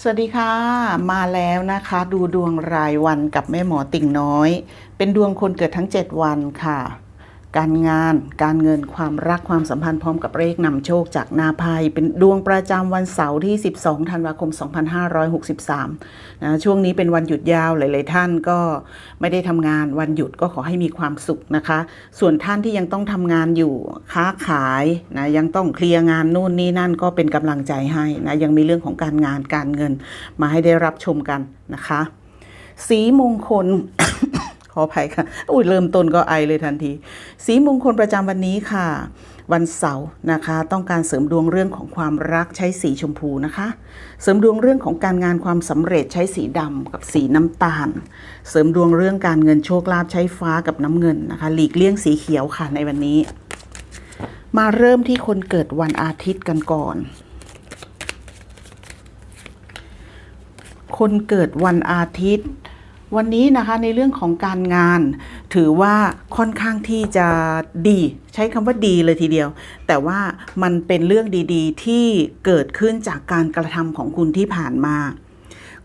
สวัสดีค่ะ มาแล้วนะคะ ดูดวงรายวันกับแม่หมอติ่งน้อย เป็นดวงคนเกิดทั้ง 7 วันค่ะ การงาน การเงินความรักความสัมพันธ์พร้อมกับเลขนำโชคจากนาภัย เป็นดวงประจำวันเสาร์ที่ 12 ธันวาคม 2563 นะช่วงนี้เป็นวันหยุดยาวหลาย ๆ ท่านก็ไม่ได้ทำงานวันหยุดก็ขอให้มีความสุขนะคะ ส่วนท่านที่ยังต้องทำงานอยู่ค้าขายนะยังต้องเคลียร์งานนู่นนี่นั่นก็เป็นกำลังใจให้นะยังมีเรื่องของการงานการเงินมาให้ได้รับชมกันนะคะ สีมงคล ขออภัยค่ะ อุ้ยเริ่มต้นก็ไอเลยทันที สีมงคลประจำวันนี้ค่ะ วันเสาร์นะคะ ต้องการเสริมดวงเรื่องของความรักใช้สีชมพูนะคะ เสริมดวงเรื่องของการงานความสำเร็จใช้สีดำกับสีน้ำตาล เสริมดวงเรื่องการเงินโชคลาภใช้ฟ้ากับน้ำเงินนะคะ หลีกเลี่ยงสีเขียวค่ะในวันนี้ มาเริ่มที่คนเกิดวันอาทิตย์กันก่อนคนเกิดวันอาทิตย์ วันนี้นะคะในเรื่องของการงาน ถือว่าค่อนข้างที่จะดี ใช้คำว่าดีเลยทีเดียว แต่ว่ามันเป็นเรื่องดีๆ ที่เกิดขึ้นจากการกระทำของคุณที่ผ่านมา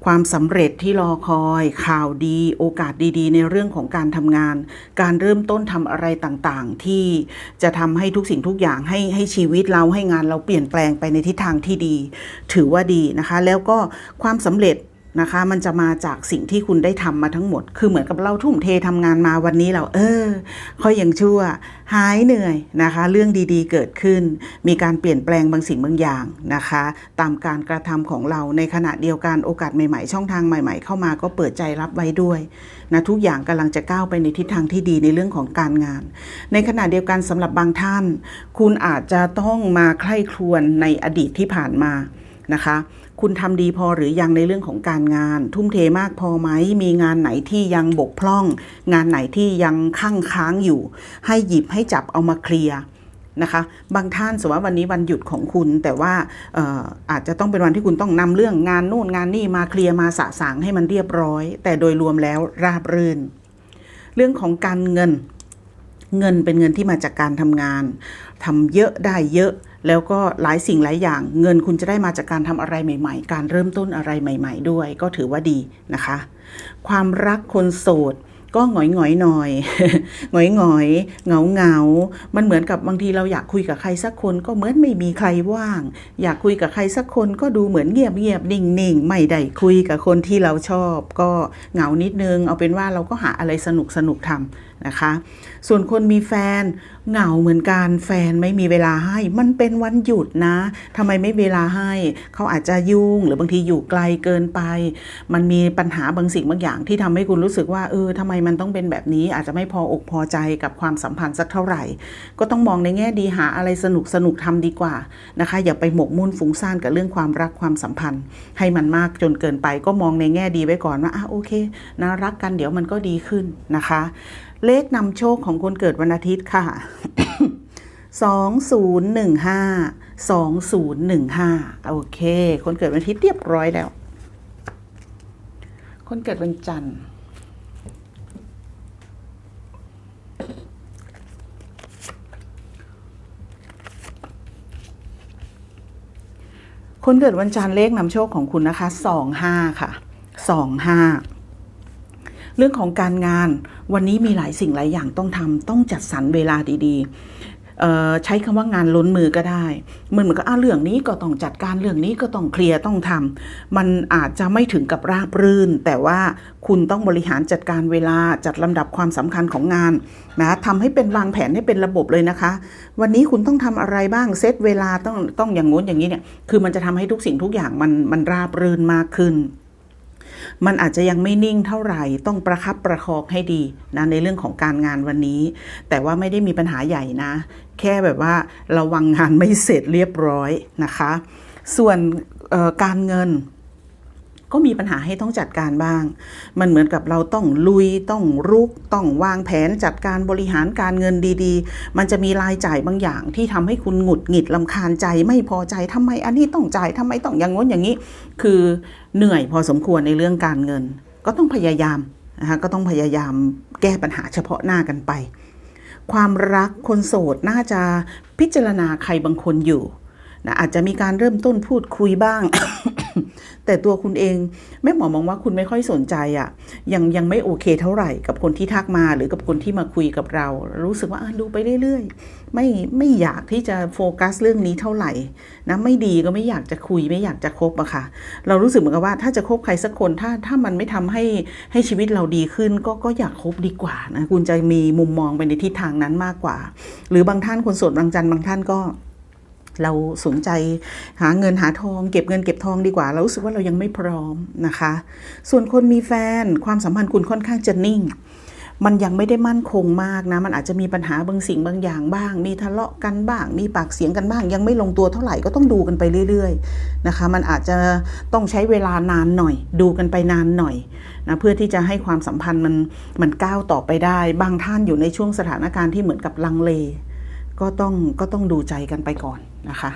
ความสำเร็จที่รอคอยข่าวดี โอกาสดีๆ ในเรื่องของการทำงาน การเริ่มต้นทำอะไรต่างๆ ที่จะทำให้ทุกสิ่งทุกอย่างให้ให้ชีวิตเราให้งานเราเปลี่ยนแปลงไปในทิศทางที่ดี ถือว่าดีนะคะ แล้วก็ความสำเร็จ นะคะ มันจะมาจากสิ่งที่คุณได้ทำมาทั้งหมด คือเหมือนกับเราทุ่มเททำงานมาวันนี้เรา เออค่อยยังชั่ว หายเหนื่อยนะคะ เรื่องดีๆเกิดขึ้น มีการเปลี่ยนแปลงบางสิ่งบางอย่างนะคะ ตามการกระทำของเราในขณะเดียวกันโอกาสใหม่ๆ ช่องทางใหม่ ๆ เข้ามาก็เปิดใจรับไว้ด้วยนะทุกอย่างกำลังจะก้าวไปในทิศทางที่ดีในเรื่องของการงาน ในขณะเดียวกันสำหรับบางท่าน คุณอาจจะต้องมาใคร่ครวญในอดีตที่ผ่านมา นะคะ คุณทำดีพอหรือยังในเรื่องของการงาน ทุ่มเทมากพอไหม มีงานไหนที่ยังบกพร่อง งานไหนที่ยังข้างค้างอยู่ ให้หยิบให้จับเอามาเคลียร์นะคะบางท่านสมมติว่าวันนี้วันหยุดของคุณ แต่ว่าอออาจจะต้องเป็นวันที่คุณต้องนำเรื่องงานนู่นงานนี่มาเคลียร์มาสะสางให้มันเรียบร้อย แต่โดยรวมแล้วราบรื่น เรื่องของการเงิน เงินเป็นเงินที่มาจากการทำงาน ทำเยอะได้เยอะ แล้วก็หลายสิ่งหลายอย่าง เงินคุณจะได้มาจากการทำอะไรใหม่ ๆ การเริ่มต้นอะไรใหม่ ๆ ด้วย ก็ถือว่าดีนะคะ ความรักคนโสดก็หงอยหงอยๆหน่อยหงอยหงอยเหงาเงาๆมันเหมือนกับบางทีเราอยากคุยกับใครสักคนก็เหมือนไม่มีใครว่าง อยากคุยกับใครสักคนก็ดูเหมือนเงียบเงียบๆนิ่งนิ่งๆไม่ได้คุยกับคนที่เราชอบ ก็เหงานิดนึง เอาเป็นว่าเราก็หาอะไรสนุกสนุกๆทำ นะคะ ส่วนคนมีแฟนเหงาเหมือนกันแฟนไม่มีเวลาให้ มันเป็นวันหยุดนะทำไมไม่เวลาให้ เขาอาจจะยุ่งหรือบางทีอยู่ไกลเกินไป มันมีปัญหาบางสิ่งบางอย่างที่ทำให้คุณรู้สึกว่าเออทำไมมันต้องเป็นแบบนี้ อาจจะไม่พออกพอใจกับความสัมพันธ์สักเท่าไหร่ ก็ต้องมองในแง่ดีหาอะไรสนุกสนุกทำดีกว่านะคะ อย่าไปหมกมุ่นฟุ้งซ่านกับเรื่องความรักความสัมพันธ์ ให้มันมากจนเกินไป ก็มองในแง่ดีไว้ก่อนว่าอะโอเคนะรักกันเดี๋ยวมันก็ดีขึ้นนะคะ เลขนำโชคของคนเกิดวันอาทิตย์ค่ะสองศูนย์หนึ่งห้าสองศูนย์หนึ่งห้าโอเค คนเกิดวันอาทิตย์เรียบร้อยแล้ว คนเกิดวันจันทร์คนเกิดวันจันทร์เลขนำโชคของคุณนะคะสองห้าค่ะสองห้า เรื่องของการงานวันนี้มีหลายสิ่งหลายอย่างต้องทำต้องจัดสรรเวลาดีๆใช้คำว่างานล้นมือก็ได้มันเหมือนกับอะเรื่องนี้ก็ต้องจัดการเรื่องนี้ก็ต้องเคลียร์ต้องทำมันอาจจะไม่ถึงกับราบรื่น แต่ว่าคุณต้องบริหารจัดการเวลาจัดลำดับความสำคัญของงานนะทำให้เป็นวางแผนให้เป็นระบบเลยนะคะ วันนี้คุณต้องทำอะไรบ้างเซตเวลาต้องต้องอย่างงู้นอย่างนี้เนี่ยคือมันจะทำให้ทุกสิ่งทุกอย่างมันมันราบรื่นมากขึ้น มันอาจจะยังไม่นิ่งเท่าไหร่ต้องประคับประคองให้ดีนะในเรื่องของการงานวันนี้ แต่ว่าไม่ได้มีปัญหาใหญ่นะ แค่แบบว่าระวังงานไม่เสร็จเรียบร้อยนะคะ ส่วนการเงิน ก็มีปัญหาให้ต้องจัดการบ้าง มันเหมือนกับเราต้องลุยต้องรุกต้องวางแผนจัดการบริหารการเงินดีๆ มันจะมีรายจ่ายบางอย่างที่ทำให้คุณหงุดหงิดลำคาญใจไม่พอใจทำไมอันนี้ต้องจ่ายทำไมต้องอย่างง้นอย่างนี้ คือเหนื่อยพอสมควรในเรื่องการเงิน ก็ต้องพยายามนะคะก็ต้องพยายามแก้ปัญหาเฉพาะหน้ากันไป ความรักคนโสดน่าจะพิจารณาใครบางคนอยู่ นะอาจจะมีการเริ่มต้นพูดคุยบ้าง แต่ตัวคุณเองแม่หมอมองว่าคุณไม่ค่อยสนใจอะ่ะยังยังไม่โอเคเท่าไหร่กับคนที่ทักมาหรือกับคนที่มาคุยกับเรา รู้สึกว่าอะดูไปเรื่อยๆ ไม่ไม่อยากที่จะโฟกัสเรื่องนี้เท่าไหร่นะไม่ดีก็ไม่อยากจะคุยไม่อยากจะคบอะค่ะ เรารู้สึกเหมือนกับว่าถ้าจะคบใครสักคนถ้าถ้ามันไม่ทำให้ให้ชีวิตเราดีขึ้น ก็ก็อยากคบดีกว่านะคุณจะมีมุมมองไปในทิศทางนั้นมากกว่า หรือบางท่านคนโสดบางจันทร์บางท่านก็ เราสนใจหาเงินหาทอง เก็บเงินเก็บทองดีกว่า เรารู้สึกว่าเรายังไม่พร้อมนะคะ ส่วนคนมีแฟนความสัมพันธ์คุณค่อนข้างจะนิ่ง มันยังไม่ได้มั่นคงมากนะ มันอาจจะมีปัญหาบางสิ่งบางอย่างบ้าง มีทะเลาะกันบ้าง มีปากเสียงกันบ้าง ยังไม่ลงตัวเท่าไหร่ก็ต้องดูกันไปเรื่อยๆนะคะ มันอาจจะต้องใช้เวลานานหน่อย ดูกันไปนานหน่อยนะเพื่อที่จะให้ความสัมพันธ์มันมันก้าวต่อไปได้ บางท่านอยู่ในช่วงสถานการณ์ที่เหมือนกับลังเล ก็ต้องก็ต้องดูใจกันไปก่อนนะคะ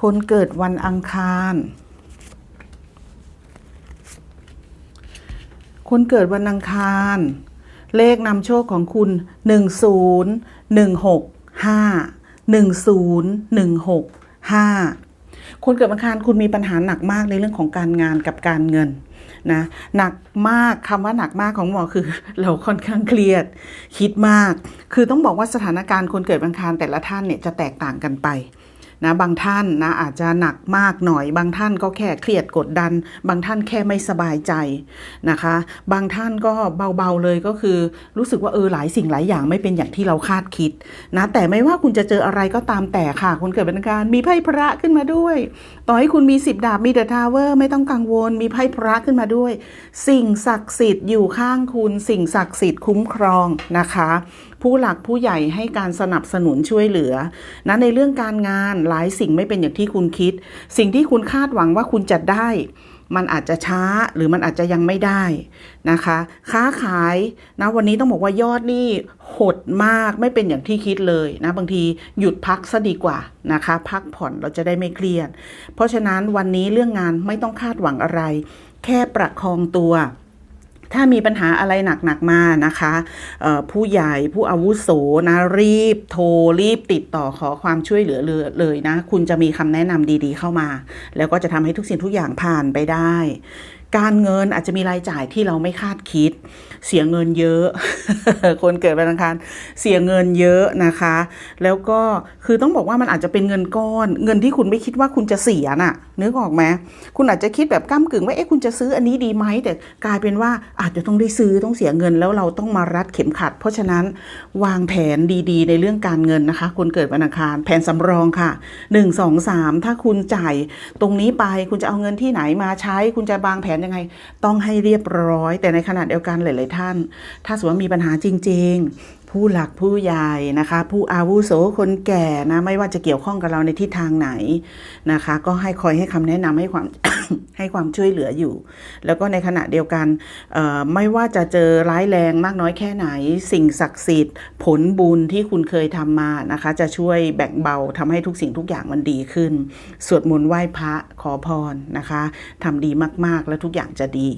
คนเกิดวันอังคาร คนเกิดวันอังคาร เลขนำโชคของคุณ 10 165 10 165คนเกิดวันอังคารคุณมีปัญหาหนักมากในเรื่องของการงานกับการเงิน นะหนักมากคำว่าหนักมากของหมอคือ เราค่อนข้างเครียด คิดมาก คือต้องบอกว่าสถานการณ์คนเกิดวันอังคารแต่ละท่านเนี่ยจะแตกต่างกันไป นะบางท่านนะอาจจะหนักมากหน่อย บางท่านก็แค่เครียดกดดัน บางท่านแค่ไม่สบายใจนะคะ บางท่านก็เบาๆเลยก็คือ รู้สึกว่าเออหลายสิ่งหลายอย่างไม่เป็นอย่างที่เราคาดคิดนะแต่ไม่ว่าคุณจะเจออะไรก็ตามแต่ค่ะคนเกิดเป็นการมีไพ่พระขึ้นมาด้วย ต่อให้คุณมีสิบดาบมีเดอะทาวเวอร์ไม่ต้องกังวล มีไพ่พระขึ้นมาด้วย สิ่งศักดิ์สิทธิ์อยู่ข้างคุณ สิ่งศักดิ์สิทธิ์คุ้มครองนะคะ ผู้หลักผู้ใหญ่ให้การสนับสนุนช่วยเหลือนะในเรื่องการงานหลายสิ่งไม่เป็นอย่างที่คุณคิด สิ่งที่คุณคาดหวังว่าคุณจะได้ มันอาจจะช้าหรือมันอาจจะยังไม่ได้นะคะ ค้าขายนะวันนี้ต้องบอกว่ายอดนี่หดมากไม่เป็นอย่างที่คิดเลยนะบางทีหยุดพักซะดีกว่านะคะ พักผ่อนเราจะได้ไม่เครียด เพราะฉะนั้นวันนี้เรื่องงานไม่ต้องคาดหวังอะไร แค่ประคองตัว ถ้ามีปัญหาอะไรหนักๆมานะคะผู้ใหญ่ผู้อาวุโสนะรีบโทรรีบติดต่อขอความช่วยเหลือเลยนะ คุณจะมีคำแนะนำดีๆเข้ามา แล้วก็จะทำให้ทุกสิ่งทุกอย่างผ่านไปได้ การเงินอาจจะมีรายจ่ายที่เราไม่คาดคิด เสียเงินเยอะ คนเกิดวันอังคารเสียเงินเยอะนะคะ แล้วก็คือต้องบอกว่ามันอาจจะเป็นเงินก้อน เงินที่คุณไม่คิดว่าคุณจะเสียน่ะนึกออกไหมคุณอาจจะคิดแบบก้ากึ่งว่าเอ๊ะคุณจะซื้ออันนี้ดีไหมแต่กลายเป็นว่าอาจจะต้องได้ซื้อต้องเสียเงินแล้วเราต้องมารัดเข็มขัด เพราะฉะนั้นวางแผนดีๆ ในเรื่องการเงินนะคะ คนเกิดวันอังคารแผนสำรองค่ะ 1 2 3 ถ้าคุณจ่ายตรงนี้ไปคุณจะเอาเงินที่ไหนมาใช้ คุณจะวางแผนยังไง ต้องให้เรียบร้อย แต่ในขณะเดียวกันหลาย ๆ ท่าน ถ้าสมมติว่ามีปัญหาจริง ๆ ผู้หลักผู้ใหญ่นะคะ ผู้อาวุโสคนแก่นะไม่ว่าจะเกี่ยวข้องกับเราในทิศทางไหนนะคะ ก็ให้คอยให้คำแนะนำให้ความให้ความช่วยเหลืออยู่ แล้วก็ในขณะเดียวกันไม่ว่าจะเจอร้ายแรงมากน้อยแค่ไหน สิ่งศักดิ์สิทธิ์ ผลบุญที่คุณเคยทำมานะคะ จะช่วยแบ่งเบาทำให้ทุกสิ่งทุกอย่างมันดีขึ้น สวดมนต์ไหว้พระขอพรนะคะทำดีมากๆ แล้วทุกอย่างจะดี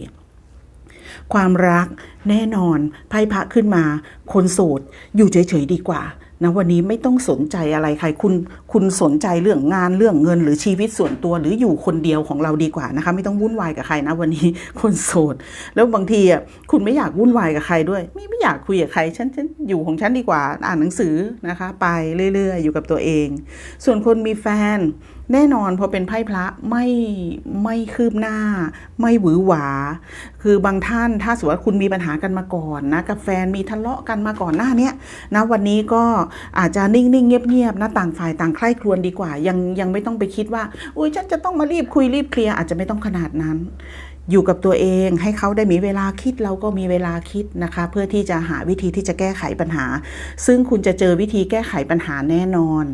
ความรักแน่นอนไพ่พระขึ้นมา คนโสดอยู่เฉยๆดีกว่านะวันนี้ไม่ต้องสนใจอะไรใครคุณคุณสนใจเรื่องงานเรื่องเงิน หรือชีวิตส่วนตัวหรืออยู่คนเดียวของเราดีกว่านะคะ ไม่ต้องวุ่นวายกับใครนะวันนี้คนโสด แล้วบางทีอะคุณไม่อยากวุ่นวายกับใครด้วย ไม่ไม่อยากคุยกับใครฉันฉันอยู่ของฉันดีกว่าอ่านหนังสือนะคะ ไปเรื่อยๆ อยู่กับตัวเอง ส่วนคนมีแฟน แน่นอนพอเป็นไพ่พระไม่ไม่คืบหน้า ไม่หวือหวา คือบางท่านถ้าสมมติว่าคุณมีปัญหากันมาก่อนนะกับแฟนมีทะเลาะกันมาก่อนหน้าเนี้ยนะวันนี้ก็อาจจะนิ่งๆเงียบๆนะต่างฝ่ายต่างใคร่ครวญดีกว่า ยังยังไม่ต้องไปคิดว่าอุ้ยฉันจะต้องมารีบคุยรีบเคลียร์อาจจะไม่ต้องขนาดนั้น อยู่กับตัวเองให้เขาได้มีเวลาคิดเราก็มีเวลาคิดนะคะ เพื่อที่จะหาวิธีที่จะแก้ไขปัญหา ซึ่งคุณจะเจอวิธีแก้ไขปัญหาแน่นอน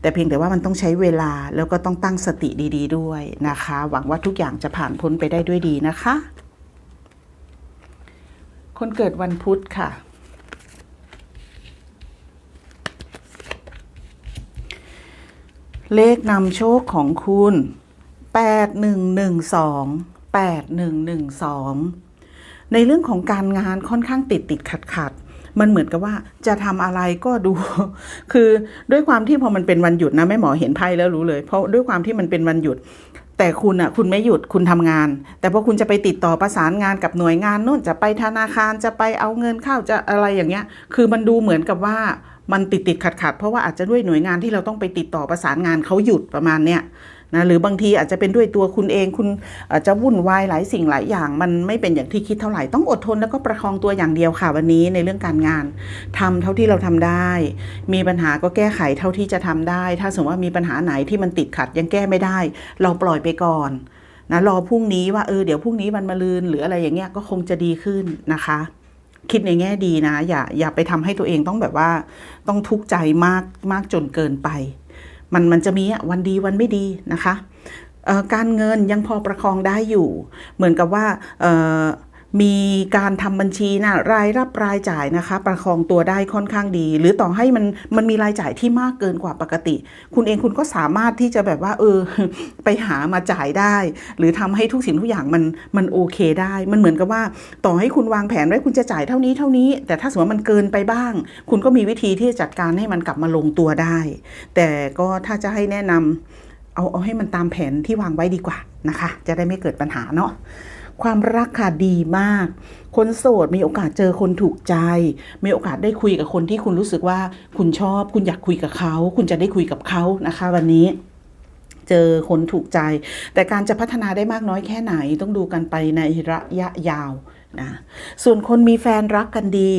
แต่เพียงแต่ว่ามันต้องใช้เวลาแล้วก็ต้องตั้งสติดี ๆ ด้วยนะคะ หวังว่าทุกอย่างจะผ่านพ้นไปได้ด้วยดีนะคะ คนเกิดวันพุธค่ะเลขนำโชคของคุณ 8112 8112 ในเรื่องของการงานค่อนข้างติดติดขัดขัดมันเหมือนกับว่าจะทำอะไรก็ดู คือด้วยความที่พอมันเป็นวันหยุดนะแม่หมอเห็นไพ่แล้วรู้เลย เพราะด้วยความที่มันเป็นวันหยุด แต่คุณอะ คุณไม่หยุดคุณทำงาน แต่พอคุณจะไปติดต่อประสานงานกับหน่วยงานโน่นจะไปธนาคารจะไปเอาเงินเข้าจะอะไรอย่างเงี้ย คือมันดูเหมือนกับว่ามันติดติดขัดขัดเพราะว่าอาจจะด้วยหน่วยงานที่เราต้องไปติดต่อประสานงานเขาหยุดประมาณเนี้ย นะหรือบางทีอาจจะเป็นด้วยตัวคุณเองคุณอาจจะวุ่นวายหลายสิ่งหลายอย่าง มันไม่เป็นอย่างที่คิดเท่าไหร่ต้องอดทนแล้วก็ประคองตัวอย่างเดียวค่ะวันนี้ในเรื่องการงานทำเท่าที่เราทำได้ มีปัญหาก็แก้ไขเท่าที่จะทำได้ ถ้าสมมติว่ามีปัญหาไหนที่มันติดขัดยังแก้ไม่ได้ เราปล่อยไปก่อนนะรอพรุ่งนี้ว่าเออเดี๋ยวพรุ่งนี้วันมะรืนหรืออะไรอย่างเงี้ยก็คงจะดีขึ้นนะคะ คิดในแง่ดีนะ อย่าอย่าไปทำให้ตัวเองต้องแบบว่า ต้องทุกข์ใจมากมากจนเกินไป มันมันจะมีวันดีวันไม่ดีนะคะการเงินยังพอประคองได้อยู่ เหมือนกับว่า มีการทำบัญชีนะรายรับรายจ่ายนะคะ ประคองตัวได้ค่อนข้างดี หรือต่อให้มันมันมีรายจ่ายที่มากเกินกว่าปกติ คุณเองคุณก็สามารถที่จะแบบว่า เออ ไปหามาจ่ายได้ หรือทำให้ทุกสิ่งทุกอย่างมันมันโอเคได้ มันเหมือนกับว่า ต่อให้คุณวางแผนไว้คุณจะจ่ายเท่านี้เท่านี้ แต่ถ้าสมมติมันเกินไปบ้าง คุณก็มีวิธีที่จะจัดการให้มันกลับมาลงตัวได้ แต่ก็ถ้าจะให้แนะนำเอาเอาให้มันตามแผนที่วางไว้ดีกว่านะคะ จะได้ไม่เกิดปัญหาเนาะ ความรักค่ะดีมาก คนโสดมีโอกาสเจอคนถูกใจ มีโอกาสได้คุยกับคนที่คุณรู้สึกว่าคุณชอบ คุณอยากคุยกับเขา คุณจะได้คุยกับเขานะคะ วันนี้เจอคนถูกใจ แต่การจะพัฒนาได้มากน้อยแค่ไหนต้องดูกันไปในระยะยาวนะส่วนคนมีแฟนรักกันดี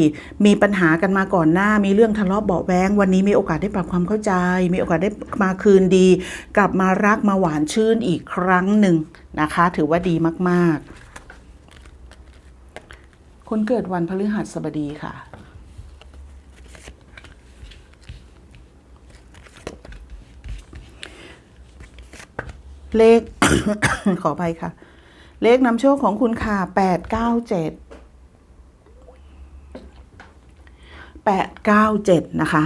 มีปัญหากันมาก่อนหน้า มีเรื่องทะเลาะเบาะแวงวันนี้มีโอกาสได้ปรับความเข้าใจ มีโอกาสได้มาคืนดี กลับมารักมาหวานชื่นอีกครั้งหนึ่งนะคะ ถือว่าดีมากๆ คนเกิดวันพฤหัสบดีค่ะ เลข ขอไปค่ะ เลขนำโชคของคุณค่ะแปดเก้าเจ็ดแปดเก้าเจ็ดนะคะ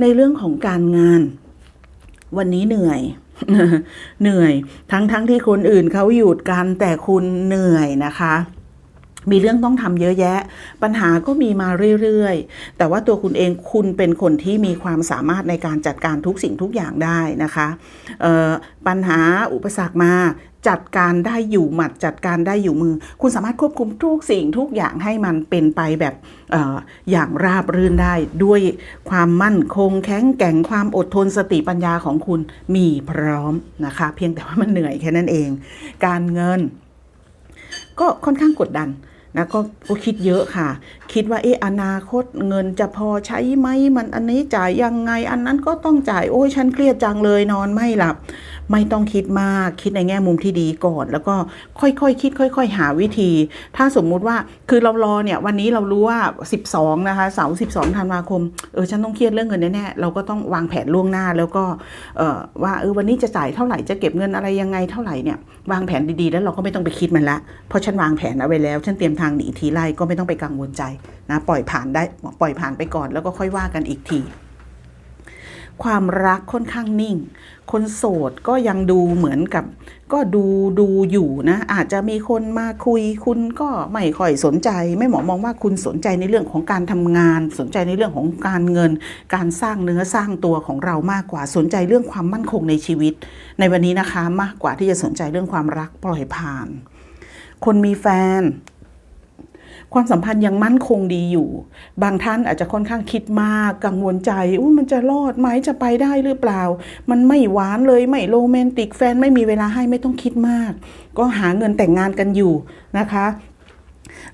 ในเรื่องของการงาน วันนี้เหนื่อยเหนื่อยทั้งทั้งที่คนอื่นเขาหยุดกันแต่คุณเหนื่อยนะคะ มีเรื่องต้องทำเยอะแยะ ปัญหาก็มีมาเรื่อยๆ แต่ว่าตัวคุณเองคุณเป็นคนที่มีความสามารถในการจัดการทุกสิ่งทุกอย่างได้นะคะปัญหาอุปสรรคมาจัดการได้อยู่หมัดจัดการได้อยู่มือ คุณสามารถควบคุมทุกสิ่งทุกอย่างให้มันเป็นไปแบบออย่างราบรื่นได้ ด้วยความมั่นคงแข็งแกร่งความอดทนสติปัญญาของคุณมีพร้อมนะคะ เพียงแต่ว่ามันเหนื่อยแค่นั้นเอง การเงิน ก็ค่อนข้างกดดัน นะก็ก็คิดเยอะค่ะ คิดว่าเอออนาคตเงินจะพอใช้ไหมมันอันนี้จ่ายยังไง อันนั้นก็ต้องจ่ายโอ้ยฉันเครียดจังเลยนอนไม่หลับ ไม่ต้องคิดมากคิดในแง่มุมที่ดีก่อน แล้วก็ค่อยๆคคิด ค่อย ๆ หาวิธี ถ้าสมมุติว่าคือเรารอเนี่ยวันนี้เรารู้ว่า 12 นะคะเสาร์12ธันวาคมเออฉันต้องเครียดเรื่องเงินแน่ๆเราก็ต้องวางแผนล่วงหน้าแล้วก็เออว่าเออวันนี้จะจ่ายเท่าไหร่จะเก็บเงินอะไรยังไงเท่าไหร่เนี่ยวางแผนดีๆ แล้วเราก็ไม่ต้องไปคิดมันละเพราะฉันวางแผนเอาไว้แล้วฉันเตรียมทางหนีทีไล่ก็ไม่ต้องไปกังวลใจนะปล่อยผ่านได้ปล่อยผ่านไปก่อนแล้วก็ค่อยว่ากันอีกที ความรักค่อนข้างนิ่ง คนโสดก็ยังดูเหมือนกับ ก็ดูดูอยู่นะ อาจจะมีคนมาคุย คุณก็ไม่ค่อยสนใจ ไม่หมอมองว่าคุณสนใจในเรื่องของการทำงาน สนใจในเรื่องของการเงิน การสร้างเนื้อสร้างตัวของเรามากกว่าสนใจเรื่องความมั่นคงในชีวิต ในวันนี้นะคะมากกว่าที่จะสนใจเรื่องความรักปล่อยผ่าน คนมีแฟน ความสัมพันธ์ยังมั่นคงดีอยู่ บางท่านอาจจะค่อนข้างคิดมากกังวลใจอุ้มันจะรอดไหมจะไปได้หรือเปล่า มันไม่หวานเลยไม่โรแมนติกแฟนไม่มีเวลาให้ไม่ต้องคิดมาก ก็หาเงินแต่งงานกันอยู่นะคะ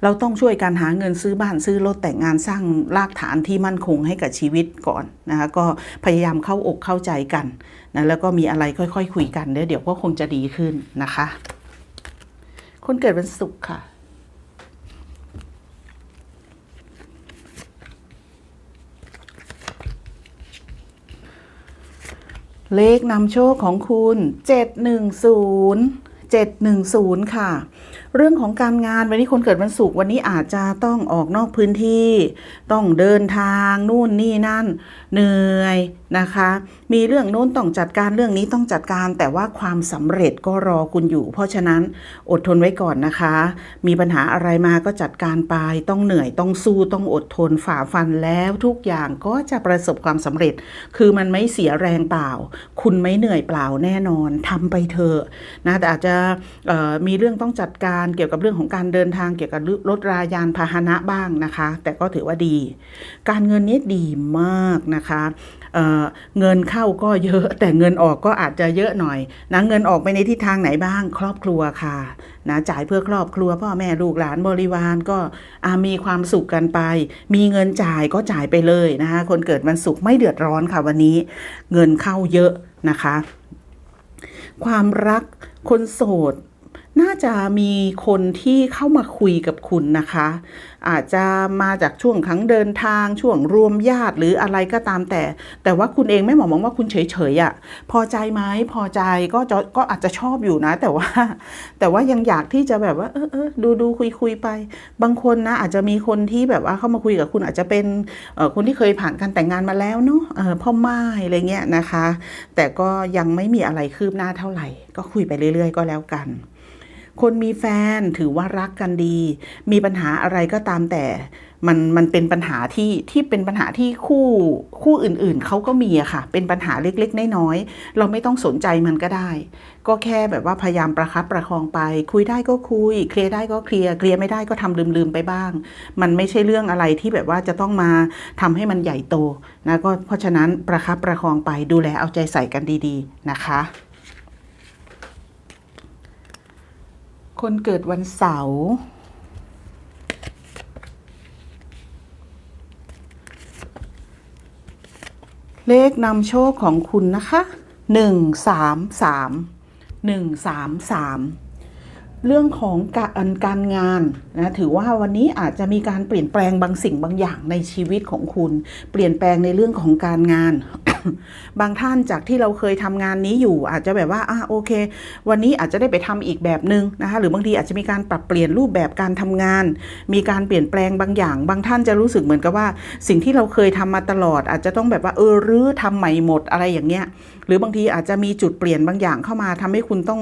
เราต้องช่วยกันหาเงินซื้อบ้านซื้อรถแต่งงานสร้างรากฐานที่มั่นคงให้กับชีวิตก่อนนะคะก็พยายามเข้าอกเข้าใจกันนะแล้วก็มีอะไรค่อยๆคคุยกันเดี๋ยวเดี๋ยวก็คงจะดีขึ้นนะคะ คนเกิดวันศุกร์ค่ะ เลขนำโชคของคุณ 710 710 ค่ะ เรื่องของการงานวันนี้คนเกิดวันศุกร์วันนี้อาจจะต้องออกนอกพื้นที่ ต้องเดินทางนู่นนี่นั่น เหนื่อยนะคะ มีเรื่องโน้นต้องจัดการเรื่องนี้ต้องจัดการ แต่ว่าความสำเร็จก็รอคุณอยู่ เพราะฉะนั้นอดทนไว้ก่อนนะคะ มีปัญหาอะไรมาก็จัดการไป ต้องเหนื่อยต้องสู้ต้องอดทนฝ่าฟันแล้วทุกอย่างก็จะประสบความสำเร็จ คือมันไม่เสียแรงเปล่า คุณไม่เหนื่อยเปล่าแน่นอนทำไปเถอะนะแต่อาจจะมีเรื่องต้องจัดการเกี่ยวกับเรื่องของการเดินทางเกี่ยวกับรถรายานพาหนะบ้างนะคะ แต่ก็ถือว่าดี การเงินนี้ดีมากนะคะเเงินเข้าก็เยอะแต่เงินออกก็อาจจะเยอะหน่อยนะเงินออกไปในทิศทางไหนบ้างครอบครัวค่ะนะจ่ายเพื่อครอบครัวพ่อแม่ลูกหลานบริวารก็มีความสุขกันไป มีเงินจ่ายก็จ่ายไปเลยนะคะคนเกิดวันศุกร์ไม่เดือดร้อนค่ะวันนี้ เงินเข้าเยอะนะคะ ความรักคนโสด น่าจะมีคนที่เข้ามาคุยกับคุณนะคะ อาจจะมาจากช่วงครั้งเดินทางช่วงรวมญาติหรืออะไรก็ตามแต่ แต่ว่าคุณเองไม่หมองมองว่าคุณเฉยๆอะ่ะพอใจไหมพอใจก็จะก็อาจจะชอบอยู่นะ แต่ว่า แต่ว่ายังอยากที่จะแบบว่าเออเออดูดูคุยคุยไป บางคนนะอาจจะมีคนที่แบบว่าเข้ามาคุยกับคุณอาจจะเป็นคนที่เคยผ่านการแต่งงานมาแล้วเนาะพ่อไม้อะไรเงี้ยนะคะ แต่ก็ยังไม่มีอะไรคืบหน้าเท่าไหร่ ก็คุยไปเรื่อย ๆ ก็แล้วกัน คนมีแฟนถือว่ารักกันดี มีปัญหาอะไรก็ตามแต่มันมันเป็นปัญหาที่ที่เป็นปัญหาที่คู่คู่อื่นๆเขาก็มีอะค่ะ เป็นปัญหาเล็กๆน้อยๆเราไม่ต้องสนใจมันก็ได้ ก็แค่แบบว่าพยายามประคับประคองไป คุยได้ก็คุย เคลียร์ได้ก็เคลียร์เคลียร์ไม่ได้ก็ทำลืมๆไปบ้าง มันไม่ใช่เรื่องอะไรที่แบบว่าจะต้องมาทำให้มันใหญ่โตนะก็เพราะฉะนั้นประคับประคองไปดูแลเอาใจใส่กันดีๆนะคะ คนเกิดวันเสาร์เลขนำโชคของคุณนะคะหนึ่งสามสามหนึ่งสามสามเรื่องของการการงานนะถือว่าวันนี้อาจจะมีการเปลี่ยนแปลงบางสิ่งบางอย่างในชีวิตของคุณ เปลี่ยนแปลงในเรื่องของการงาน บางท่านจากที่เราเคยทำงานนี้อยู่ อาจจะแบบว่าอะโอเค วันนี้อาจจะได้ไปทำอีกแบบหนึ่งนะคะ หรือบางทีอาจจะมีการปรับเปลี่ยนรูปแบบการทำงาน มีการเปลี่ยนแปลงบางอย่าง บางท่านจะรู้สึกเหมือนกับว่า สิ่งที่เราเคยทำมาตลอด อาจจะต้องแบบว่าเออรื้อทำใหม่หมดอะไรอย่างเงี้ยหรือบางทีอาจจะมีจุดเปลี่ยนบางอย่างเข้ามาทำให้คุณต้อง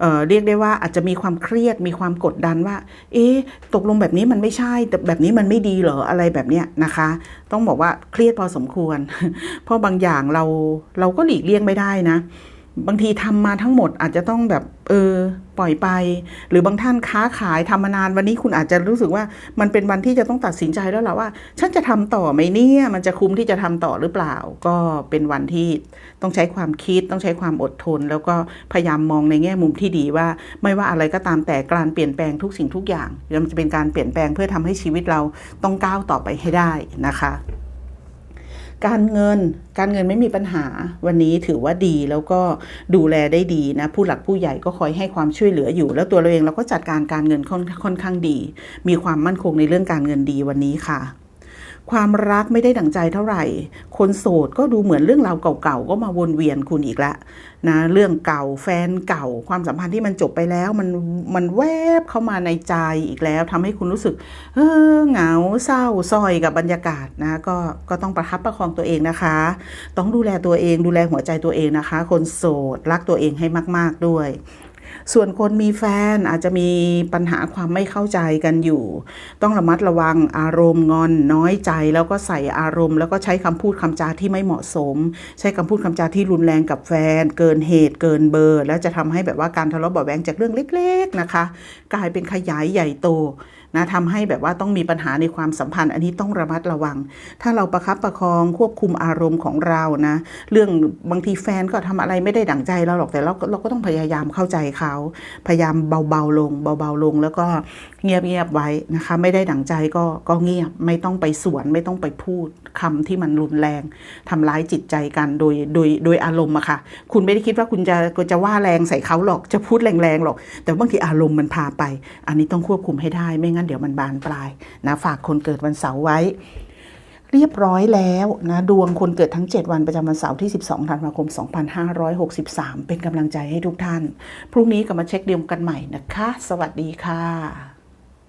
เออเรียกได้ว่าอาจจะมีความเครียดมีความกดดันว่า เอ๊ะตกลงแบบนี้มันไม่ใช่แต่แบบนี้มันไม่ดีเหรออะไรแบบเนี้ยนะคะ ต้องบอกว่าเครียดพอสมควร เพราะบางอย่างเราเราก็หลีกเลี่ยงไม่ได้นะ บางทีทำมาทั้งหมดอาจจะต้องแบบเออปล่อยไป หรือบางท่านค้าขายทำมานานวันนี้คุณอาจจะรู้สึกว่ามันเป็นวันที่จะต้องตัดสินใจแล้วแหละว่า ฉันจะทำต่อไหมเนี่ยมันจะคุ้มที่จะทำต่อหรือเปล่า ก็เป็นวันที่ ต้องใช้ความคิดต้องใช้ความอดทน แล้วก็พยายามมองในแง่มุมที่ดีว่า ไม่ว่าอะไรก็ตามแต่การเปลี่ยนแปลงทุกสิ่งทุกอย่างมันจะเป็นการเปลี่ยนแปลงเพื่อทำให้ชีวิตเราต้องก้าวต่อไปให้ได้นะคะการเงิน การเงินไม่มีปัญหา วันนี้ถือว่าดีแล้วก็ดูแลได้ดีนะ ผู้หลักผู้ใหญ่ก็คอยให้ความช่วยเหลืออยู่ แล้วตัวเราเองเราก็จัดการการเงินค่อนค่อนข้างดี มีความมั่นคงในเรื่องการเงินดีวันนี้ค่ะ ความรักไม่ได้ดั่งใจเท่าไหร่ คนโสดก็ดูเหมือนเรื่องราวเก่าๆก็มาวนเวียนคุณอีกแล้วนะเรื่องเก่าแฟนเก่า ความสัมพันธ์ที่มันจบไปแล้วมันมันแวบเข้ามาในใจอีกแล้วทำให้คุณรู้สึกเออเหงาเศร้าซอยกับบรรยากาศนะก็ก็ต้องประคับประคองตัวเองนะคะ ต้องดูแลตัวเองดูแลหัวใจตัวเองนะคะ คนโสดรักตัวเองให้มาก ๆด้วย ส่วนคนมีแฟนอาจจะมีปัญหาความไม่เข้าใจกันอยู่ ต้องระมัดระวังอารมณ์งอนน้อยใจ แล้วก็ใส่อารมณ์ แล้วก็ใช้คำพูดคำจาที่ไม่เหมาะสม ใช้คำพูดคำจาที่รุนแรงกับแฟน เกินเหตุเกินเบอร์ แล้วจะทำให้แบบว่าการทะเลาะเบาแวงจากเรื่องเล็ก ๆนะคะ กลายเป็นขยายใหญ่โต นะทำให้แบบว่าต้องมีปัญหาในความสัมพันธ์ อันนี้ต้องระมัดระวัง ถ้าเราประคับประคองควบคุมอารมณ์ของเรานะ เรื่องบางทีแฟนก็ทำอะไรไม่ได้ดั่งใจเราหรอกแต่เราก็เราก็ต้องพยายามเข้าใจเขาพยายามเบาๆลง เบาๆลง แล้วก็เงียบๆไว้นะคะ ไม่ได้ดั่งใจก็ก็เงียบไม่ต้องไปสวนไม่ต้องไปพูดคำที่มันรุนแรงทำร้ายจิตใจกันโดยโดยโดยอารมณ์อะค่ะ คุณไม่ได้คิดว่าคุณจะจะว่าแรงใส่เขาหรอกจะพูดแรงๆหรอก แต่บางทีอารมณ์มันพาไป อันนี้ต้องควบคุมให้ได้ไม่งั้นงั้นเดี๋ยวมันบานปลายนะฝากคนเกิดวันเสาร์ไว้ เรียบร้อยแล้วนะดวงคนเกิดทั้ง 7 วันประจำวันเสาร์ที่ 12ธันวาคม 2563 เป็นกำลังใจให้ทุกท่าน พรุ่งนี้กลับมาเช็คดวงกันใหม่นะคะ สวัสดีค่ะ